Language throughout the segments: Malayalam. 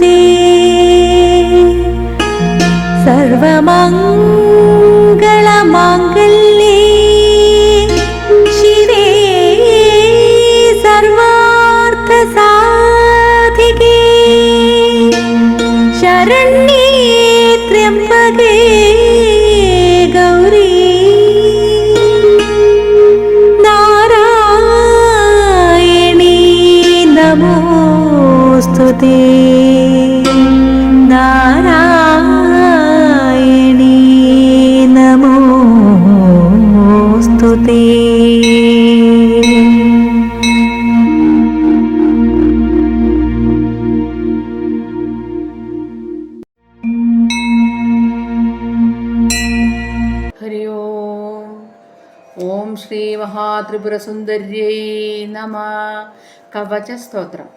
দে श्रीमहात्रिपुरसुन्दर्यै नमः। कवचस्तोत्रम्।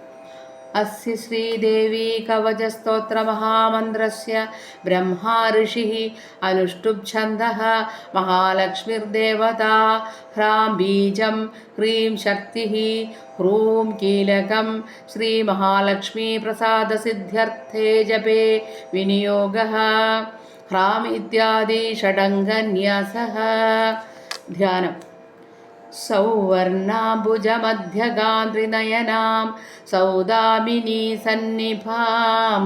अस्य श्रीदेवी कवचस्तोत्रमहामन्त्रस्य ब्रह्मा ऋषिः अनुष्टुप्छन्दः महालक्ष्मीर्देवता ह्रां बीजं ह्रीं शक्तिः ह्रूं कीलकं श्रीमहालक्ष्मीप्रसादसिद्ध्यर्थे जपे विनियोगः। ह्राम् इत्यादि षडङ्गन्यासः। ध्यानम्। सौवर्णाम्बुजमध्यगान्त्रिनयनां सौदामिनी सन्निभां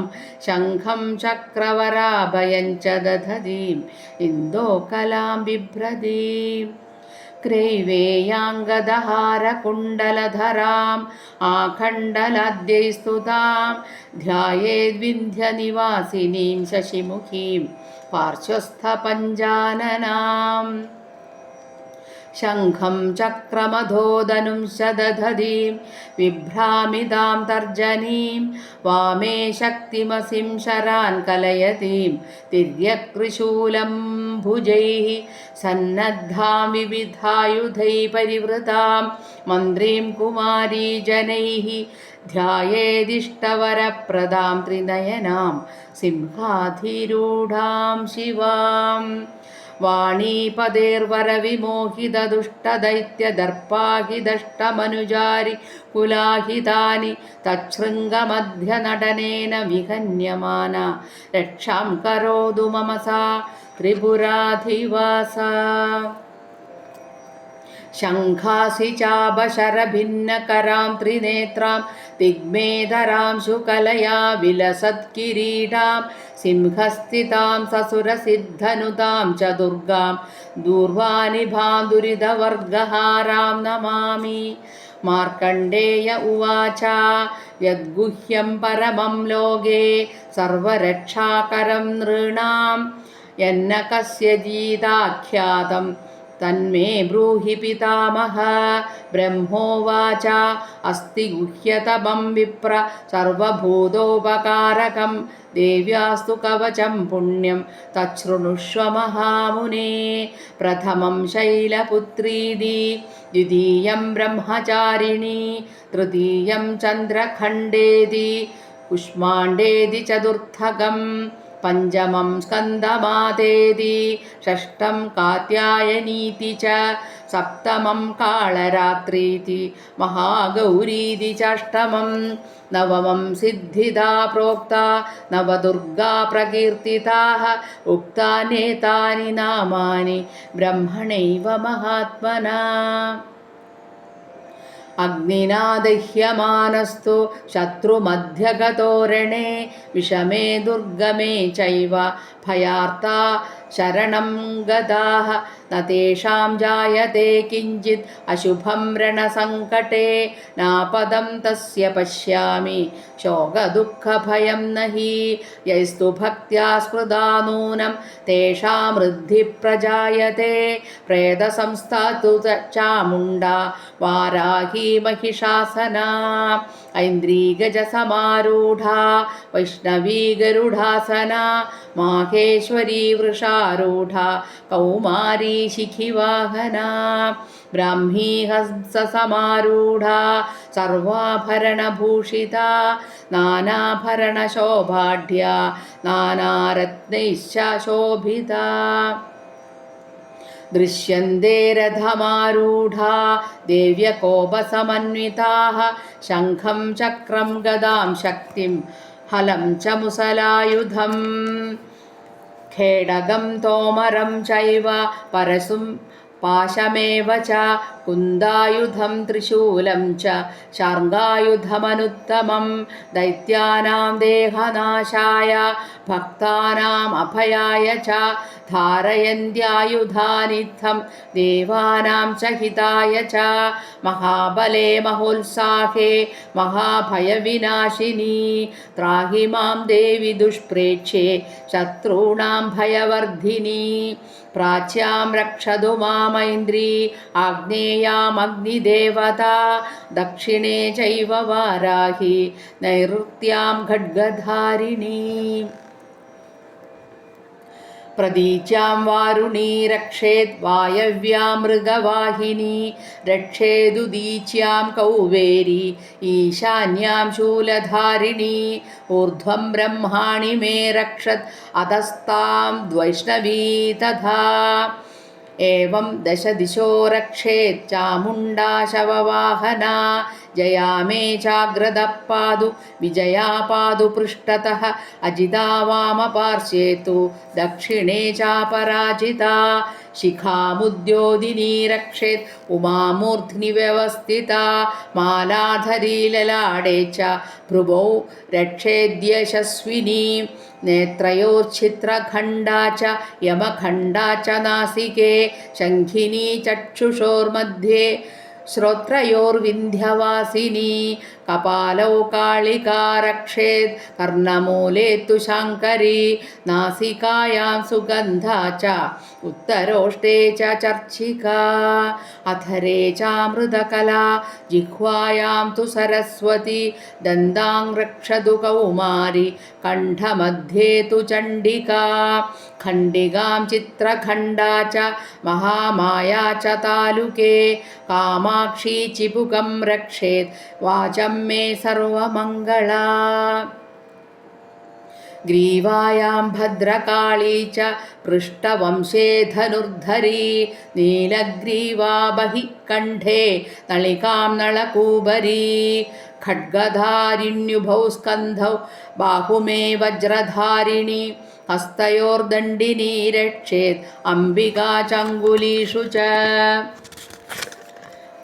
शङ्खं चक्रवराभयं च दधतीम् इन्दोकलां बिभ्रतीम् क्रैवेयाङ्गदहारकुण्डलधराम् आखण्डलाद्यै स्तुतां ध्यायेद्विन्ध्यनिवासिनीं शशिमुखीं पार्श्वस्थपञ्जाननाम् शङ्खं चक्रमधोदनुं शदधतीं बिभ्रामिदां तर्जनीं वामे शक्तिमसिं शरान् कलयतीं तिर्यकृशूलं भुजैः सन्नद्धां विविधायुधैः परिवृतां मन्त्रीं कुमारी जनैः ध्यायेदिष्टवरप्रदां त्रिनयनां सिंहाधिरूढां शिवाम् വാണീപതേർവരവിമോഹിതദുഷ്ടദൈത്യദർപ്പാഹിദഷ്ടമനുജാരി കുലാഹിതാനി തച്ഛൃംഗമധ്യനടനേന വിഹന്യമാന. രക്ഷാം കരോതു മമസ ത്രിപുരാധിവാസ. ശംഖാസി ചാപശരഭിന്നകരാം ത്രിനേത്രാം दिग्मेधरां शुकलया विलसत्किरीटां सिंहस्थितां ससुरसिद्धनुतां च दुर्गां दूर्वानिभां दुरितवर्गहारां नमामि। मार्कण्डेय उवाच यद्गुह्यं परमं लोके सर्वरक्षाकरं नृणां यन्न कस्य गीताख्यातं തന്മേ ബ്രൂഹി പിതാമഹ. ബ്രഹ്മോവാച അസ്തി ഗുഹ്യതമം വിപ്ര. സർവഭൂതോപകാരകം. ദേവ്യാസ്തു കവചം പുണ്യം. തച്ഛൃണുഷ്വ മഹാമുനേ. പ്രഥമം ശൈലപുത്രീതി. ദ്വിതീയം ബ്രഹ്മചാരിണി. തൃതീയം ചന്ദ്രഖണ്ഡേതി. കുഷ്മാണ്ഡേതി ചതുർത്ഥകം. पञ्चमं स्कन्दमातेति षष्ठं कात्यायनीति च सप्तमं काळरात्रीति महागौरीति चाष्टमं नवमं सिद्धिदा प्रोक्ता नवदुर्गा प्रकीर्तिताः उक्तानेतानि नामानि ब्रह्मणैव महात्मना। अग्निना दह्यमानस्तु शत्रुमध्यगतोरणे विषमे दुर्गमे चैव भयार्ता शरणं गताः न तेषां जायते किञ्चित् अशुभं रणसङ्कटे नापदं तस्य पश्यामि शोकदुःखभयं न हि यैस्तु भक्त्या स्मृदा नूनं तेषां वृद्धिः प्रजायते प्रेतसंस्थातु चामुण्डा वाराही महिषासना ഐന്ദ്രീഗജസമാരൂഢാ വൈഷ്ണവീഗരുഢാസന മാഹേശ്വരീ വൃഷാരൂഢ കൗമാരീ ശിഖിവാഹന ബ്രാഹ്മീ ഹംസസമാരൂഢ സർവാഭരണഭൂഷിത നാനാഭരണശോഭാഢ്യ നാനാരത്നൈശ്ശോഭിത ദൃശ്യന്തെ രഥമാരൂഢാ ദേവ്യകോപസമന്വിതാः ശംഖം ചക്രം ഗദാം ശക്തിം ഹലം ച മുസലായുധം. ഖേടകം തോമരം ചൈവ പരശും പാശമേവ ച. കുന്ദായുധം ത്രിശൂലം ച. ശാർങ്കായുധമനുത്തമം ദൈത്യാനാം ദേഹനാശായ. ഭക്താനാം അഭയായ ച. ധാരയന്ത്യായുധാനിത്തം ദേവാനാം ച ഹിതായ ച. മഹാബലേ മഹോത്സാഹേ മഹാഭയവിനാശിനി. ത്രാഹി ദേവി ദുഷ്പ്രേക്ഷ്യേ ശത്രൂണാം ഭയവർദ്ധിനി. प्राच्यां रक्षतु मामैन्द्री आग्नेयामग्निदेवता दक्षिणे चैव वाराहि नैऋत्यां खड्गधारिणी। प्रदीच्यां वारुणी रक्षेत् वायव्यां मृगवाहिनी रक्षेदुदीच्यां कौवेरी ईशान्यां शूलधारिणी ऊर्ध्वं ब्रह्माणि मे रक्षत् अधस्तां वैष्णवी तथा। एवं दशदिशो रक्षेत् चामुण्डा शववाहना जया मे चाग्रदः पादु विजया पादु पृष्ठतः अजिता वामपार्श्वे तु दक्षिणे चापराजिता शिखामुद्योदिनी रक्षेत् उमामूर्ध्नि व्यवस्थिता मालाधरी ललाडे च भ्रुवौ रक्षेद्यशस्विनी नेत्रयोच्छित्रखण्डा च यमखण्डा च नासिके शङ्खिनी चक्षुषोर्मध्ये श्रोत्रयोर्विन्ध्यवासिनी കപാലൗ കാളികാരക്ഷേത് കർണമൂലേ തു ശങ്കരി നാസികായാം സുഗന്ധ ച ഉത്തരോഷ്ടേ ച ചർച്ചിക അധരേ ചാമൃതകല ജിഹ്വായാം തു സരസ്വതി ദന്താംഗക്ഷതു കൗമാരി കണ്ഠമധ്യേ തു ചണ്ഡിക ഖണ്ഡികാം ചിത്രഖണ്ഡാ ച മഹാമായ ച താലുകേ കാമാക്ഷി ചിപുകം രക്ഷേത് വാചം मे सर्वमङ्गला ग्रीवायां भद्रकाली च पृष्ठवंशे धनुर्धरी नीलग्रीवा बहिः कण्ठे नलिकां नळकूबरी खड्गधारिण्युभौ स्कन्धौ बाहुमे वज्रधारिणी हस्तयोर्दण्डिनी रक्षेत् अम्बिका चाङ्गुलीषु च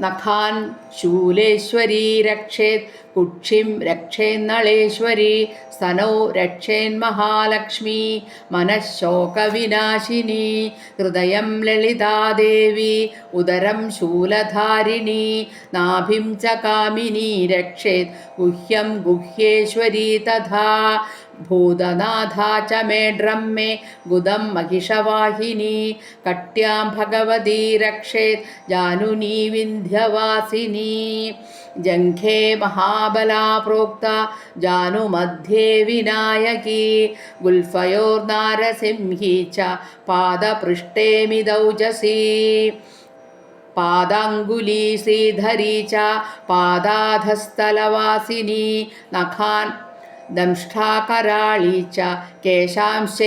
നഖാൻ ശൂലേശ്വരി രക്ഷേത് കുക്ഷിം രക്ഷേന്നളേശ്വരി സ്തനോ രക്ഷേൻ മഹാലക്ഷ്മി മനഃശോകവിനാശിനി ഹൃദയം ലളിതാദേവി ഉദരം ശൂലധാരിണി നാഭിം ച കാമിനി രക്ഷേത് ഗുഹ്യം ഗുഹ്യേശ്വരി തഥാ तथा भूतनाथा च मेढ्रं मे गुदं महिषवाहिनी कट्यां भगवती रक्षेत् जानुनी विन्ध्यवासिनी जङ्घे महाबला प्रोक्ता जानुमध्ये विनायकी गुल्फयोर्नारसिंही च पादपृष्ठे मिदौजसी पादाङ्गुली श्रीधरी च पादाधस्थलवासिनी नखान् दंष्ठाकराळी च केशांशैवोर्ध्वकेशिनी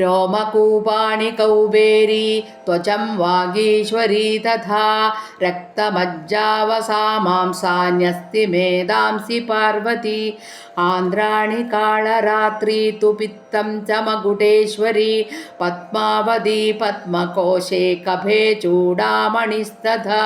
रोमकूपाणि कौबेरी त्वचं वागीश्वरी तथा रक्तमज्जावसामांसान्यस्ति मेदांसि पार्वती आन्द्राणि कालरात्री तु पित्तं च मकुटेश्वरी पद्मावती पद्मकोशे कफे चूडामणिस्तथा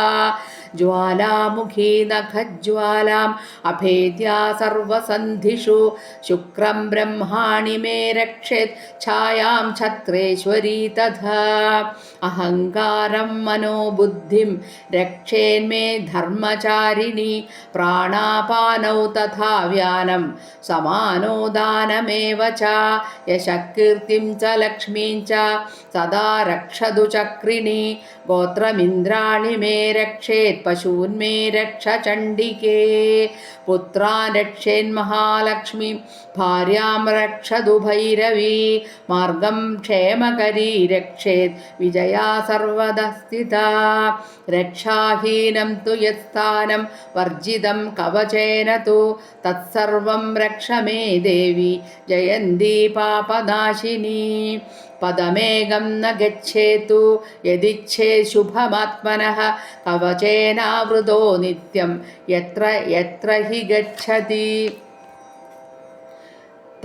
ജ്വാലാമുഖീ നഖജ്വാലാം അഭേദ്യാ സർവസന്ധിഷു. ശുക്രം ബ്രഹ്മാണി മേ രക്ഷേത്. ഛായാം ഛത്രേശ്വരീ തഥാ. അഹങ്കാരം മനോബുദ്ധിം രക്ഷേന്മേ ധർമ്മചാരിണി. പ്രാണാപാനൗ തഥാ വ്യാനം സമാനോദാനമേവ ച. യശകീർത്തിം ച ലക്ഷ്മീം ച. സദാ രക്ഷതു ചക്രിണി. ഗോത്രമിന്ദ്രാണി മേ രക്ഷേത്. പശൂന്മേ രക്ഷ ചണ്ഡികേ പുത്രാൻ രക്ഷേൻ മഹാലക്ഷ്മി ഭാര്യാം രക്ഷതു ഭൈരവി. മാർഗം ക്ഷേമകരീ രക്ഷേത് വിജയാ സർവദ സ്ഥിത. രക്ഷാഹീനം തു യസ്ഥാനം വർജിതം കവചേന തു തത്സർവം രക്ഷ മേ ദേവി. ജയന്തി പാപനാശിനി. പദമേകം ന ഗച്ഛേതു. യദിച്ഛേ ശുഭമാത്മനഃ. കവചേനാവൃതോ നിത്യം. യത്ര യത്ര ഹി ഗച്ഛതി?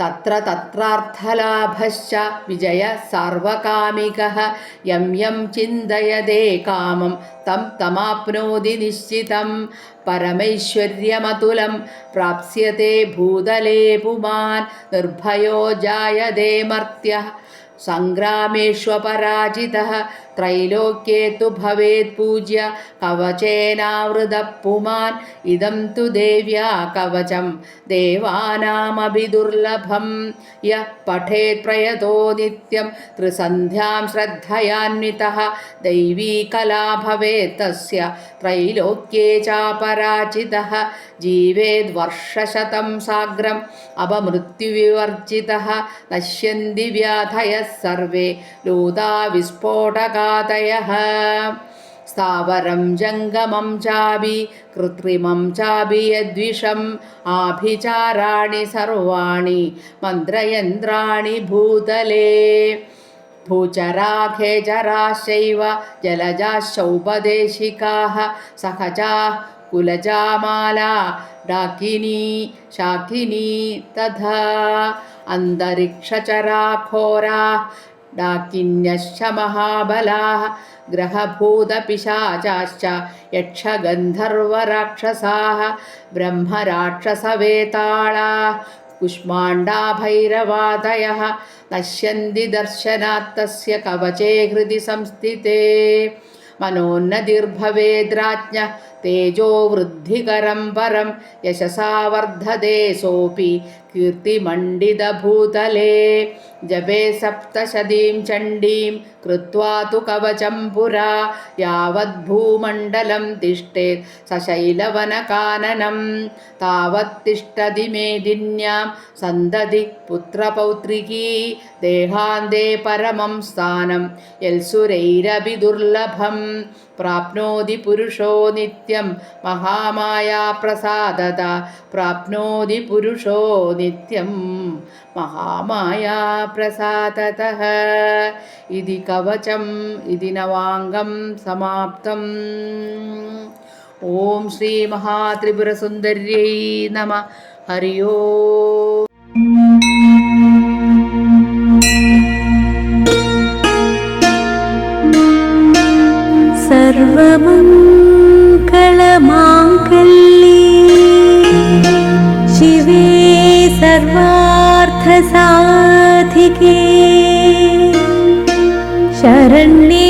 തത്ര തത്രാർത്ഥലാഭശ്ച. വിജയ സാർവകാമികः. യം യം ചിന്തയതേ കാമം. തം തമാപ്നോതി നിശ്ചിതം. പരമൈശ്വര്യമതുലം. പ്രാപ്സ്യത്തെ ഭൂതലേ പുമാൻ നിർഭയോ ജായതേ മർത്യः. सङ्ग्रामेष्वपराजितः त्रैलोक्ये तु भवेत् पूज्य कवचेनावृतः पुमान् इदं तु देव्या कवचं। देवानामपि दुर्लभं। यः पठेत् प्रयतो नित्यं। त्रिसन्ध्यां श्रद्धयान्वितः। दैवी कला भवेत् तस्य। त्रैलोक्ये चापराजितः। जीवेद्वर्षशतं साग्रम्। अपमृत्युविवर्जितः। नश्यन्ति व्याधयः सर्वे। लोदा विस्फोटकादयः स्थावरं जङ्गमं चापि, कृत्रिमं चापि यद्विषम्। आभिचाराणि सर्वाणि, मन्त्रयन्त्राणि भूतले। भूचराखेचराश्चैव जलजाश्चौपदेशिकाः, सहजाः, कुलजामाला, डाकिनी, शाकिनी तथा। अन्तरिक्षचराघोरा डाकिन्यश्च महाबलाः ग्रहभूतपिशाचाश्च, यक्षगन्धर्वराक्षसाः, ब्रह्मराक्षसवेताळाः, कुष्माण्डाभैरवादयः, नश्यन्ति दर्शनात्तस्य कवचे हृदि संस्थिते। मनोन्नतिर्भवेद्राज्ञः, तेजो वृद्धिकरं परं यशसा वर्धते सोऽपि कीर्तिमण्डितभूतले। जपे सप्तशतीं चण्डीं कृत्वा तु कवचं पुरा यावद्भूमण्डलं तिष्ठेत् सशैलवनकाननं तावत्तिष्ठति मेदिन्यां सन्दति पुत्रपौत्रिकी देहान्ते परमं स्थानं यल्सुरैरपि दुर्लभं प्राप्नोति पुरुषो नित्यं महामायाप्रसादत। प्राप्नोति पुरुषो नित्यं महामायाप्रसादतः। इति कवचम् इति नवाङ्गं समाप्तम्। ॐ श्रीमहात्रिपुरसुन्दर्यै नमः। हरि ओम् सर्वमङ्गलमाङ्गल्ये शिवे सर्वार्थसाधिके शरण्ये